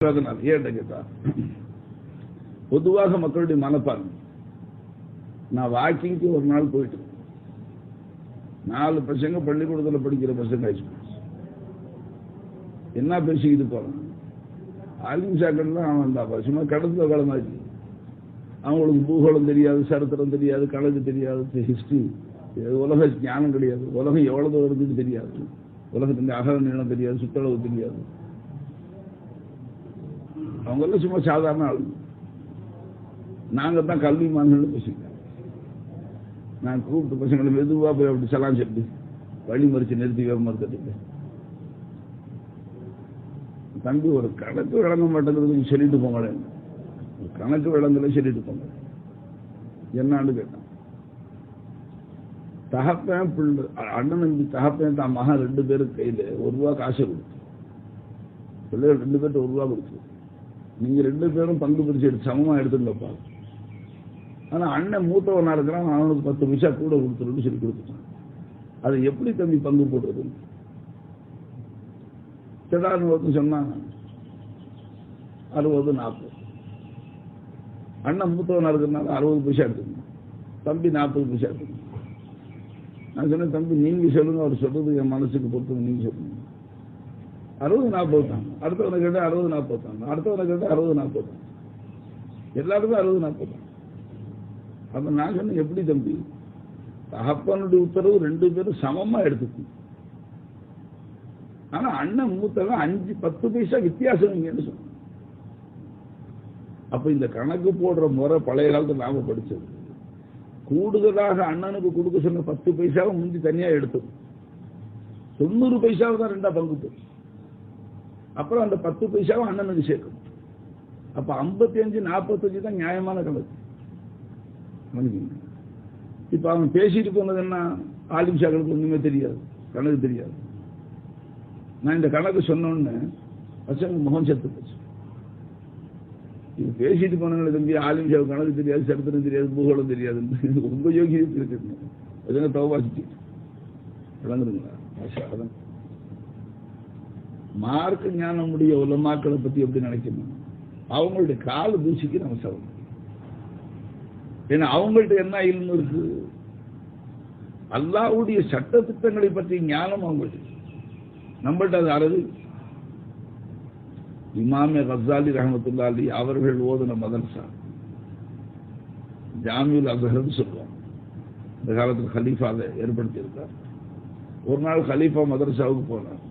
அதனால் கேட்டா. பொதுவாக மக்களுடைய மனப்பான்மை. நான் வாக்கிங்க்கு ஒரு நாள் போயிட்டு நாலு பசங்க பள்ளிக்கூடத்தில் படிக்கிற பசங்க என்ன பேசிக்கிட்டு போறான்? ஆலிம் சாக்கெல்லாம் அவன் தான் சும்மா கடத்துல கடந்தாச்சு அவங்களுக்கு பூகோளம் தெரியாது சரித்திரம் தெரியாது கணக்கு தெரியாது ஹிஸ்டரி உலக ஞானம் கிடையாது. உலகம் எவ்வளவு தூரம் இருக்குன்னு தெரியாது. உலகத்தின் அகல நீளம் தெரியாது சுற்றளவு தெரியாது. அவங்க எல்லாம் சும்மா சாதாரண ஆள். நாங்கள் தான் கல்விமான்கள் பசங்க நான் கூப்பிட்டு பசங்களை மெதுவாக போய் அப்படி சலாம் சொல்லி வழி மறிச்சு நிறுத்தி மறுத்துட்டு தம்பி ஒரு கணக்கு விளங்க மாட்டேங்கிறது சொல்லிட்டு போங்களேன். ஒரு கணக்கு விளங்கல சொல்லிட்டு போங்க. என்னான்னு கேட்டான் தகப்பேன் பிள்ளை அண்ணன் தகப்பேன் தான் மகன் ரெண்டு பேரும் கையில ஒரு ரூபா காசு கொடுத்து பிள்ளைகள் ரெண்டு பேர்கிட்ட ஒரு ரூபா கொடுத்து நீங்க ரெண்டு பேரும் பங்கு பிரிச்சு எடுத்து சமமா எடுத்துங்கப்பா ஆனா அண்ணன் மூத்தவனா இருக்கிறான் அவனுக்கு பத்து பைசா கூட கொடுத்துருன்னு சொல்லி கொடுத்துட்டான். அது எப்படி தம்பி பங்கு போடுறது? செடான்னு ஒருத்தன் சொன்னாங்க அறுபது நாற்பது. அண்ணன் மூத்தவனா இருக்கிறனால அறுபது பைசா எடுத்துக்கணும். தம்பி நாற்பது பைசா எடுத்துக்கணும். நான் சொன்னேன் தம்பி நீங்க சொல்லுங்க அவர் சொல்றது என் மனசுக்கு பொறுத்து நீங்க சொல்லுங்க. அறுபது நாற்பது தான் அடுத்தவனை கேட்டால் அறுபது நாற்பது தான் அடுத்தவனை கேட்டால் அறுபது நாற்பது தான் எல்லாருக்கும் அறுபது நாற்பது தான் அப்ப நான் சொன்னேன் எப்படி தம்பி? தகப்பனுடைய உத்தரவு ரெண்டு பேரும் சமமா எடுத்துக்கணும் ஆனா அண்ணன் மூத்தவன் அஞ்சு பத்து பைசா வித்தியாசம் நீங்கன்னு சொன்ன அப்ப இந்த கணக்கு போடுற முறை பழைய காலத்துல நாம படிச்சது. கூடுதலாக அண்ணனுக்கு கொடுக்க சொன்ன பத்து பைசாவை முந்தி தனியா எடுத்தது தொண்ணூறு பைசாவை தான் ரெண்டா பங்கு போச்சு. அப்புறம் அந்த பத்து பைசாவை அண்ணனுக்கு சேர்க்கணும். அப்ப ஐம்பத்தி அஞ்சு நாற்பத்தஞ்சு தான் நியாயமான கணக்கு. இப்ப அவன் பேசிட்டு போனது என்ன? ஆலிம் சாக்களுக்கு ஒண்ணுமே தெரியாது. கணக்கு தெரியாது. நான் இந்த கணக்கு சொன்னோன்னு பசங்க முகம் செத்து போச்சு. இது பேசிட்டு போனாங்களே தம்பி ஆலிம் கணக்கு தெரியாது சரித்திரம் தெரியாது பூகோளம் தெரியாது. ரொம்ப யோகியத்தில் இருக்கு. அதனால விளங்குதுங்களா? அதான் மார்க்க ஞானம் உடைய உலமாக்களை பத்தி எப்படி நினைக்கணும்? அவங்களுடைய கால தூசிக்கு நம்ம சவம் ஏன்னா அவங்கள்ட்ட என்ன இல்மு இருக்கு? அல்லாவுடைய சட்ட திட்டங்களை பற்றி ஞானம் அவங்கள்ட்ட நம்மள்ட்ட அது அறது இமாமே ரசாலி ரஹமத்துல்லா அலி அவர்கள் ஓதுன மதர்சா ஜாமியுல் அசஹர்னு சொல்லுவோம் இந்த காலத்தில் ஹலீஃபாவை ஏற்படுத்தி இருக்கார் ஒரு நாள் ஹலீஃபா மதர்சாவுக்கு போனார்.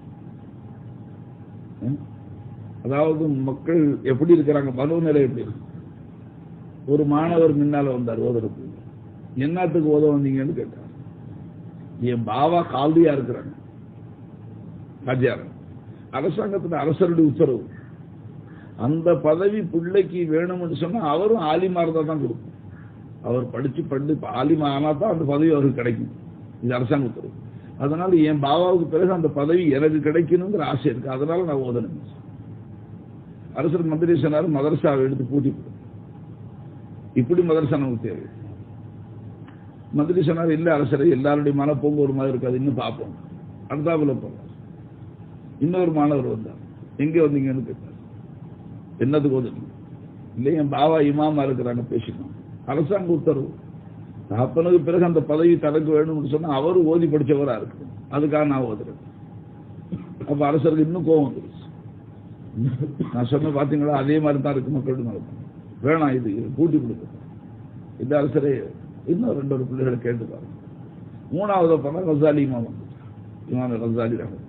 அதாவது மக்கள் எப்படி இருக்கிறாங்க? பருவநிலை எப்படி இருக்கு? ஒரு மாணவர் முன்னால வந்தார் ஓதுறதுக்கு. என்னத்துக்கு ஓத வந்தீங்கன்னு கேட்டார். என் பாவா கால்தியா இருக்கிறாங்க. ராஜாரன் அரசாங்கத்தில் அரசருடைய உத்தரவு. அந்த பதவி பிள்ளைக்கு வேணும்னு சொன்னா அவரும் ஆலிமாரதா தான் கொடுக்கும். அவர் படிச்சு பண்டு ஆலிமா ஆனா தான் அந்த பதவி அவருக்கு கிடைக்கும். இது அரசாங்க உத்தரவு. அதனால என் பாபாவுக்கு பிறகு அந்த பதவி எனக்கு கிடைக்கணுங்கிற ஆசை இருக்கு. அதனால நான் ஓதணும். அரசர் மந்திரி சொன்னார் மதரசாவை எடுத்து பூட்டி இப்படி மதரசா நமக்கு தேவை. மந்திரி சொன்னார் இல்லை அரசரை எல்லாருடைய மனப்போங்க ஒரு மாதிரி இருக்காது. இன்னும் பார்ப்போம். அடுத்தாப்புல போறார் இன்னொரு மாணவர் வந்தார். எங்க வந்தீங்கன்னு கேட்டார். என்னது ஓதுனீங்க இல்லை என் பாபா இமாமா இருக்கிறாங்க பேசிக்கணும் அரசாங்க உத்தரவு. அப்பனுக்கு பிறகு அந்த பதவி தனக்கு வேணும்னு சொன்னா அவர் ஓதி படிச்சவரா இருக்கு அதுக்காக நான் ஓதுறேன். அப்போ அரசருக்கு இன்னும் கோபம் வந்துருச்சு. நான் சொன்ன பாத்தீங்களா அதே மாதிரி தான் இருக்கு மக்களோட நடக்கும் வேணாம் இது கூட்டி கொடுக்க இந்த அரசரே இன்னும் ரெண்டு ஒரு பிள்ளைகளை கேட்டு பாருங்க. மூணாவது படம் ரசாலி இமாம் இமாம் ரசாலி ரகம்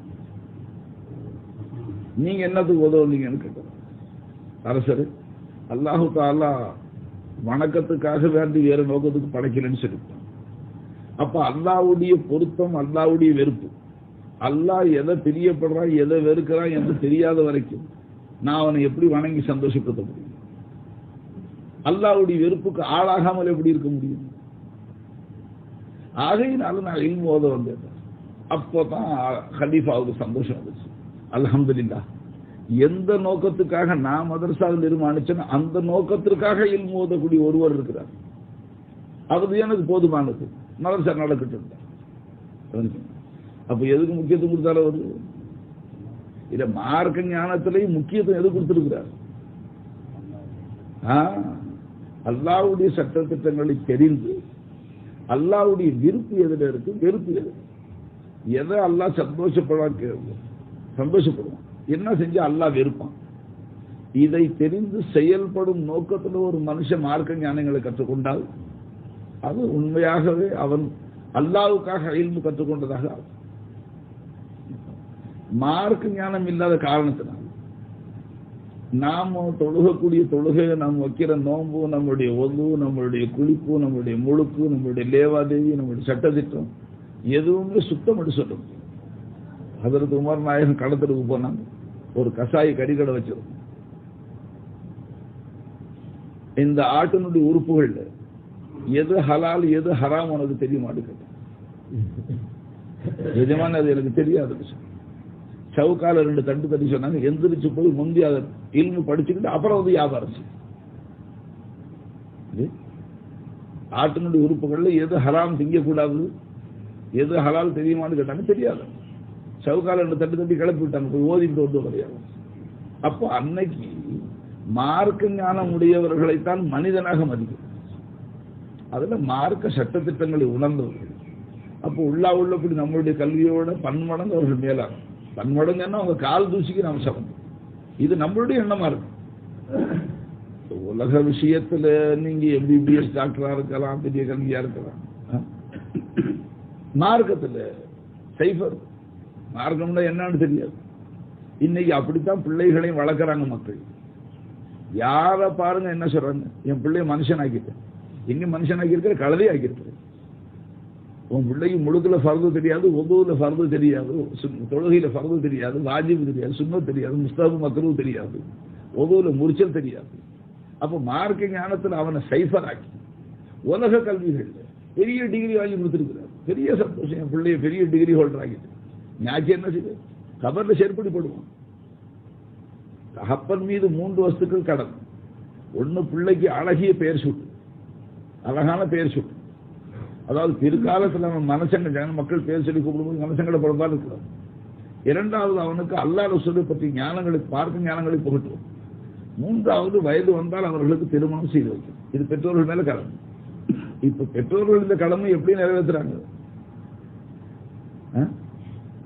நீங்க என்னத்துக்கு உதவுனீங்கன்னு கேட்டோம் அரசர் அல்லாஹு தாலா வணக்கத்துக்காக வேண்டி வேற நோக்கத்துக்கு படைக்கலன்னு சொல்லிவிட்டான் அப்ப அல்லாவுடைய பொருத்தம் அல்லாவுடைய வெறுப்பு. அல்லாஹ் எதை பிரியப்படுறான் எதை வெறுக்கிறான் என்று தெரியாத வரைக்கும் நான் அவனை எப்படி வணங்கி சந்தோஷப்படுத்த முடியும்? அல்லாவுடைய வெறுப்புக்கு ஆளாகாமல் எப்படி இருக்க முடியும்? ஆகையினால நான் இல்மு ஓத வந்தேன். அப்போதான் ஹலீஃபாவுக்கு சந்தோஷம் வந்துச்சு. அல்ஹம்துலில்லா எந்த நோக்கத்துக்காக நான் மதரசாவில் நிர்மாணிச்சேன் அந்த நோக்கத்திற்காக இல்மு ஓதக்கூடிய ஒருவர் இருக்கிறார். அது எனக்கு போதுமானது. மதரசா நடக்கட்டும். அப்ப எதுக்கு முக்கியத்துவம் கொடுத்தாலும் அவரு? இல்ல மார்க்க ஞானத்திலையும் முக்கியத்துவம் எது கொடுத்திருக்கிறார்? அல்லாவுடைய அல்லாஹ்வுடைய சட்ட திட்டங்களை தெரிந்து அல்லாவுடைய விருப்பு எதுல இருக்கு? வெறுப்பு எது? எதை அல்லாஹ் சந்தோஷப்பட சந்தோஷப்படுவான். என்ன செஞ்சா அல்லாஹ் வெறுப்பான். இதை தெரிந்து செயல்படும் நோக்கத்தில் ஒரு மனுஷன் மார்க்க ஞானங்களை கற்றுக்கொண்டால் அது உண்மையாகவே அவன் அல்லாவுக்காக இல்மு கற்றுக்கொண்டதாக ஆகும். மார்க்க ஞானம் இல்லாத காரணத்தினால் நாம தொழுகக்கூடிய தொழுகை நாம் வைக்கிற நோன்பு நம்முடைய ஒது நம்மளுடைய குளிப்பு நம்மளுடைய முழுக்கு நம்மளுடைய லேவாதேவி நம்மளுடைய சட்டத்திட்டம் எதுவுமே சுத்தம் என்று சொல்ல முடியும் அதற்கு உமர் நாயகன் கடத்திற்கு போனாங்க. ஒரு கசாய கறிக்கடை வச்சிருந்தோம் இந்த ஆட்டினுடைய உறுப்புகள்ல எது ஹலால் எது ஹராம் உனக்கு தெரிய மாட்டேங்குது எஜமான அது எனக்கு தெரியாது. சவுக்கால ரெண்டு தண்டு தட்டி சொன்னாங்க எந்திரிச்சு போய் முந்தி அதை இல்மு படிச்சுக்கிட்டு அப்புறம் வந்து வியாபாரம் ஆட்டினுடைய உறுப்புகள்ல எது ஹராம் திங்கக்கூடாது எது ஹலால் தெரியுமான்னு கேட்டாங்க தெரியாது. சவுக்கால ரெண்டு தட்டு தட்டி கிளப்பி விட்டாங்க. போய் ஓதிட்டு வந்து கிடையாது அப்போ அன்னைக்கு மார்க்க ஞானம் உடையவர்களைத்தான் மனிதனாக மதிக்கும். அதுல மார்க்க சட்ட திட்டங்களை உணர்ந்தவர்கள். அப்போ உள்ளா உள்ளபடி நம்மளுடைய கல்வியோட பன்மடங்கு அவர்கள் மேலாகும் பன்மடங்குன்னா அவங்க கால் தூசிக்கு நாம் சமம் இது நம்மளுடைய எண்ணமா இருக்கு. உலக விஷயத்துல நீங்க எம்பிபிஎஸ் டாக்டரா இருக்கலாம் பெரிய கல்வியா இருக்கலாம். மார்க்கத்தில் மார்க்கத்துல சைஃபர் மார்க்கம்னா என்னன்னு தெரியாது. இன்னைக்கு அப்படித்தான் பிள்ளைகளையும் வளர்க்குறாங்க மக்கள். யார பாருங்க என்ன சொல்றாங்க? என் பிள்ளைய மனுஷன் ஆக்கிட்டேன் எங்க மனுஷன் ஆக்கியிருக்கிற கழுதை ஆக்கியிருக்கிறேன் உன் பிள்ளைக்கு முழுக்கில் ஃபர்து தெரியாது ஒவ்வொருல ஃபர்து தெரியாது தொழுகையில் தொழுகையில ஃபர்து தெரியாது வாஜிபு தெரியாது சுண்ணம் தெரியாது முஸ்தாபு மக்களும் தெரியாது. ஒவ்வொருல முறிச்சல் தெரியாது. அப்போ மார்க்க ஞானத்துல அவனை சைஃபர் ஆக்கி உலக கல்விகள் பெரிய டிகிரி வாங்கி கொடுத்துருக்கிறார். பெரிய சந்தோஷம். என் பிள்ளைய பெரிய டிகிரி ஹோல்டர் ஆகிட்டு ஞாச்சி என்ன செய்வது கபர்ல செருப்படி போடுவோம் தகப்பன் மீது மூன்று வஸ்துக்கள் கடன். ஒண்ணு பிள்ளைக்கு அழகிய பெயர் சூட்டு. அழகான பெயர் சூட்டு. அதாவது பிற்காலத்துல அவன் மனசங்க மக்கள் பேர் சொல்லி கூப்பிடும்போது மனசங்கட பிறந்தால் இருக்கலாம் இரண்டாவது அவனுக்கு அல்லாத சொல்லி பற்றி ஞானங்களை பார்க்க ஞானங்களை புகட்டுவோம். மூன்றாவது வயது வந்தால் அவர்களுக்கு திருமணம் செய்து வைக்கும். இது பெற்றோர்கள் மேல கடமை இப்ப பெற்றோர்கள் இந்த கடமை எப்படி நிறைவேற்றுறாங்க?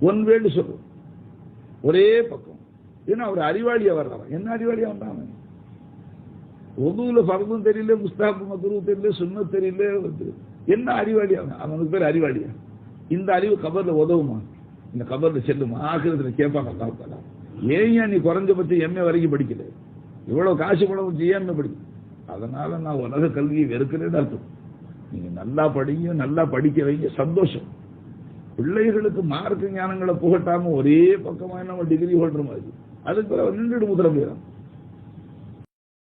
ஒன் வேல்டு சொல்லுவோம் ஒரே பக்கம். ஏன்னா அவர் அறிவாளியா வர்றவன். என்ன அறிவாளியா வந்தாங்க ஒதுவில் பரதும் தெரியல முஸ்தாபு மதுரும் தெரியல சுண்ண தெரியல. வந்து என்ன அறிவாளி அவன்? அவனுக்கு பேர் அறிவாளியா? இந்த அறிவு கபர்ல உதவுமா? இந்த கபர்ல செல்லுமா? ஆக்கிரத்துல கேட்பாங்க அல்லாஹ் ஏன் ஏன் நீ குறைஞ்சபட்சம் எம்ஏ வரைக்கும் படிக்கல? இவ்வளவு காசு பணம் வச்சு ஏன் எம்ஏ படிக்க? அதனால நான் உலக கல்வியை வெறுக்கிறேன்னு அர்த்தம். நீங்க நல்லா படிங்க நல்லா படிக்க வைங்க. சந்தோஷம். பிள்ளைகளுக்கு மார்க்க ஞானங்களை புகட்டாம ஒரே பக்கமா நம்ம டிகிரி ஹோல்டர் மாதிரி. அதுக்கு பிறகு நின்றுட்டு முத்திர போயிடும்